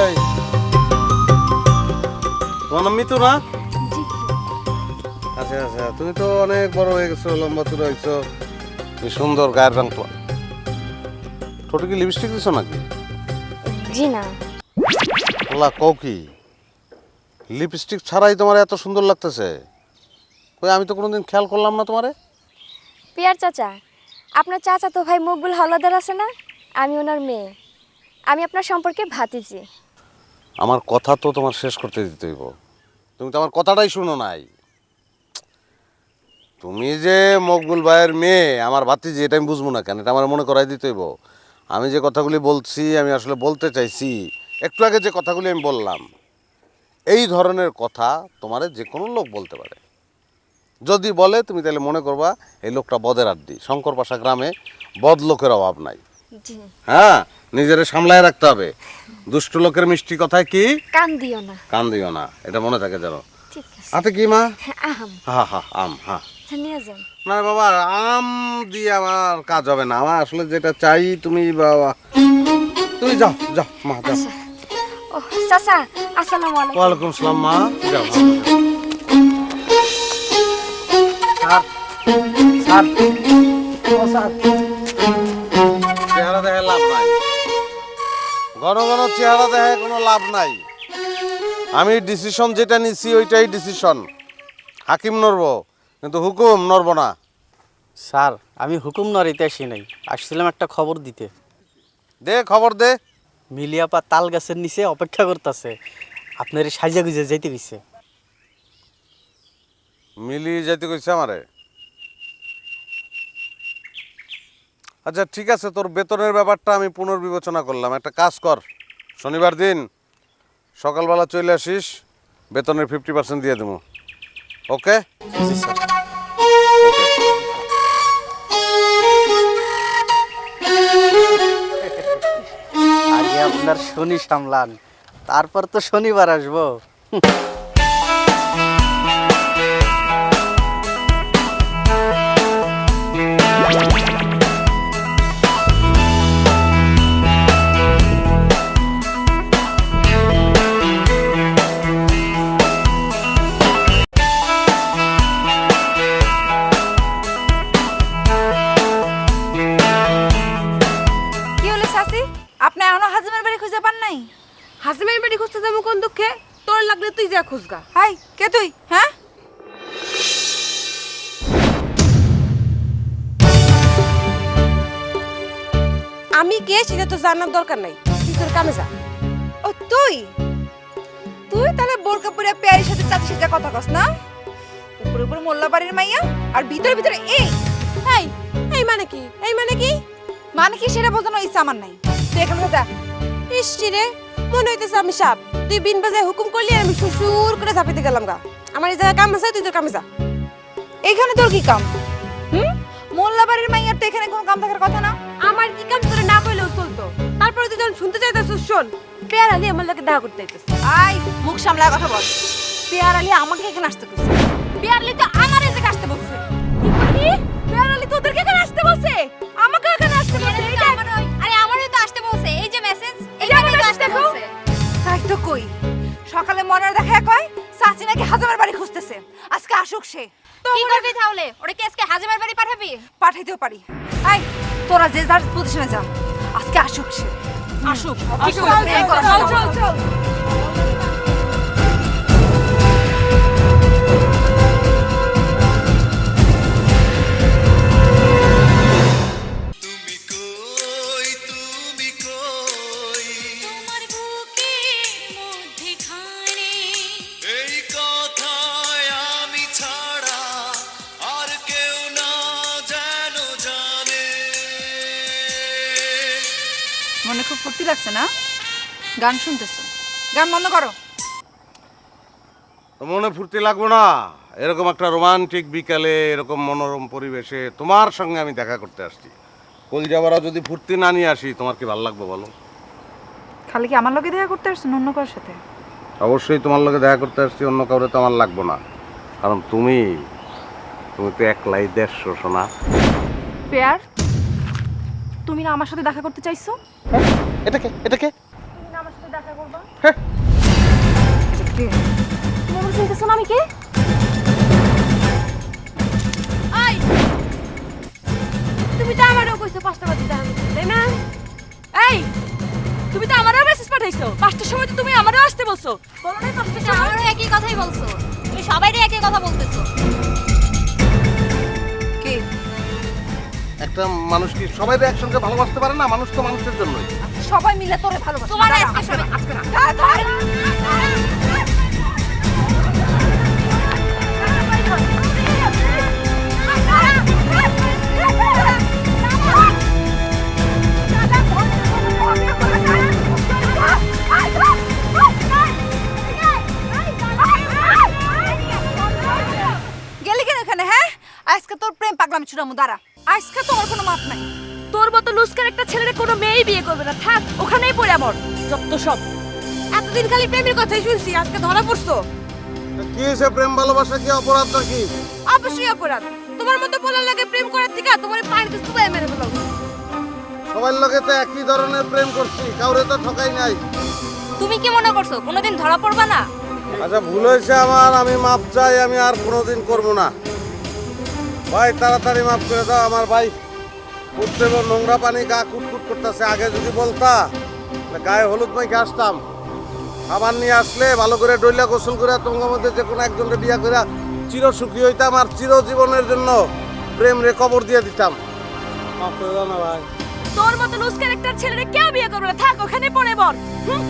এই। তোমার নাম মিতু না? আচ্ছা আচ্ছা তুমি তো অনেক বড় হয়ে গেছো লম্বা চূড়া হয়েছো। কি সুন্দর গায়ের রং তো ঠোঁটে কি লিপস্টিক দিছো নাকি? জি না। আল্লাহ কও কি লিপস্টিক ছাড়াই তোমার এত সুন্দর লাগতেছে। কই আমি তো কোনোদিন খেয়াল করলাম না তোমারে। পিয়ার চাচা আপনার চাচা তো ভাই মকবুল হলাদার আছে না? আমি ওনার মেয়ে। আমি আপনার সম্পর্কে ভাতিজি। আমার কথা তো তোমার শেষ করতে দিতে হইব। তুমি তো আমার কথাটাই শুনো নাই। তুমি যে মকবুল ভাইয়ের মেয়ে, আমার ভাতিজি, এটা আমি বুঝব না কেন, এটা আমার মনে করাই দিতে হইব। আমি যে কথাগুলি বলছি, আমি আসলে বলতে চাইছি, একটু আগে যে কথাগুলি আমি বললাম, এই ধরনের কথা তোমারে যে কোনো লোক বলতে পারে। যদি বলে, তুমি তাহলে মনে করবা, এই লোকটা বদের আড্ডি। শঙ্কর পাশা গ্রামে বদ লোকের অভাব নাই। হ্যাঁ নিজেরে সামলায় রাখতে হবে। দুষ্ট লোকের মিষ্টি কথায় কি? কান দিও না। কান দিও না এটা মনে থাকে যেন। ঠিক আছে। হাতে কি মা? হ্যাঁ, আহাম হা হা আম হা। আচ্ছা, না বাবা আম দিয়ে আমার কাজ হবে না। আমার আসলে যেটা চাই তুমি বাবা তুমি যাও যাও মা যাও। আচ্ছা। চাচা আসসালামু আলাইকুম। ওয়ালাইকুম সালাম মা। যাও স্যার। ও স্যার। ঘন চেহারা দেখে কোনো লাভ নাই। আমি ডিসিশন যেটা নিছি ওইটাই ডিসিশন হাকিম নড়ব কিন্তু হুকুম নড়ব না। স্যার আমি হুকুম নরিতে আসি নাই। আসছিলাম একটা খবর দিতে। দে খবর দে। মিলিয়াপা তাল গাছের নিচে অপেক্ষা করতেছে। আপনার সাজা গুজে যাইতে গেছে মিলি যাইতে কইছে আমারে। আচ্ছা ঠিক আছে, তোর বেতনের ব্যাপারটা আমি পুনর্বিবেচনা করলাম। একটা কাজ কর। শনিবার দিন সকালবেলা চলে আসিস, বেতনের ফিফটি পার্সেন্ট দিয়ে দেবো। ওকে? আপনার শনি সামলান, তারপর তো শনিবার আসব। হাজিমের বাড়ি খুঁজে পান নাই? হাসিমের বাড়ি খুঁজতে যাব কোন দুঃখে? তোর লাগলে তুই যা খুঁজগা। হাই কে তুই? হ্যাঁ? আমি কে সেটা তো জানার দরকার নাই। তুই তোর কামে যা। ও তুই? তুই তাহলে বোরকা পরে পেয়ারির সাথে চাচির সাথে কথা কস না? উপরে উপরে মোল্লা বাড়ির মাইয়া আর ভিতরে ভিতরে এই। এই এই মানে কি? এই মানে কি? মানে কি সেটা বোঝানো ইচ্ছা আমার নাই। তুই এখানে যা। ইসছি রে মনে হইতেছে আমি সাপ। তুই বিন বাজায় হুকুম করলি আমি শ্বশুর করে ঝাঁপিতে গেলাম গা। আমার এই জায়গায় কাম আছে তুই তোর কামে যা। এখানে তোর কি কাম? হুম? মোল্লা বাড়ির মাইয়ার তো এখানে কোনো কাম থাকার কথা না। আমার কি কাম তোরে না কইলেও চলতো। তারপরে তুই যখন শুনতে চাইতেছিস শোন পেয়ার আলী আমার লোকে দেখা করতে চাইতেছে আই মুখ সামলায় কথা বল। পেয়ার আলী আমাকে এখানে আসতে পেয়ার আলী তো হাজামের বাড়ি খুঁজতেছে। আজকে আসুক সে। কি করবি তাহলে? ওরে কি আজকে হাজিমের বাড়ি পাঠাবি? পাঠাইতেও পারি। আই তোরা যে যার পজিশনে যা আজকে আসুক সে। আসুক। চল চল চল। মনে খুব ফুর্তি লাগছে না? গান শুনতেছো। গান বন্ধ করো। মনে ফুর্তি লাগবো না। এরকম একটা রোমান্টিক বিকালে এরকম মনোরম পরিবেশে তোমার সঙ্গে আমি দেখা করতে আসছি। কলজাবারা যদি ফুর্তি না নিয়ে আসি তোমার কি ভালো লাগবে বলো? খালি কি আমার লগে দেখা করতে আসছেন অন্য কারোর সাথে? অবশ্যই তোমার লগে দেখা করতে আসছি অন্য কাউরে তো আমার লাগবো না। কারণ তুমি তুমি তো একলাই দেড়শো শোনা পেয়ার তুমি না আমার সাথে দেখা করতে চাইছো? এটাকে এটাকে তুমি না আমার সাথে দেখা করবা? হ্যাঁ। তুমি আমার না আমি কে? আই! তুমি তো আমারও কইছো পাঁচটা বাজে দেখা করতে, তাই না? এই! তুমি তো আমারও মেসেজ পাঠাইছো। পাঁচটার সময় তো তুমি আমারও আসতে বলছো। বলো না পাঁচটার সময় আমারও একই কথাই বলছো। তুমি সবাইরই একই কথা বলতেছো একটা মানুষ কি সবাই তো একসঙ্গে ভালোবাসতে পারে না মানুষ তো মানুষের জন্যই সবাই মিলে তোরে ভালোবাসে তোমার আজকে আজকে না। গেলি কেন এখানে হ্যাঁ আজকে তোর প্রেম পাগলাম চুরামু দাঁড়া আজকে তোমার কোনো মাপ নাই। তোর মতো লুস্কার একটা ছেলেরে কোনো মেয়েই বিয়ে করবে না। থাক ওখানেই পড়ে আমার যত সব। এতদিন খালি প্রেমের কথাই শুনছি আজকে ধরা পড়ছো। কি হয়েছে প্রেম ভালোবাসা কি অপরাধ নাকি? অবশ্যই অপরাধ। তোমার মতো বলার লাগে প্রেম করার থেকে তোমার পানিতে চুবাই মেরে ফেলো সবার লগে তো একই ধরনের প্রেম করছি কাউরে তো ঠকাই নাই। তুমি কি মনে করছ কোনোদিন ধরা পড়বা না? আচ্ছা ভুল হয়েছে আমার আমি মাপ চাই আমি আর কোনোদিন করব না। ভাই, তাড়াতাড়ি মাফ করে দাও আমার ভাই। উঠতে নোংরা পানি গা কুটকুট করতেছে। আগে যদি বলতা গায়ে হলুদ মাইকে আসতাম। খাবার নিয়ে আসলে ভালো করে ডইলা গোসল করে তোমার মধ্যে যে কোনো একজনকে বিয়া করে চির সুখী হইতাম আর চিরজীবনের জন্য প্রেম রে কবর দিয়ে দিতাম। মাফ করে দাও না ভাই। তোর মতো লুস্কার একটা ছেলেরে কেউ বিয়ে করবে থাক, ওখানেই পড়ে বল। হুম?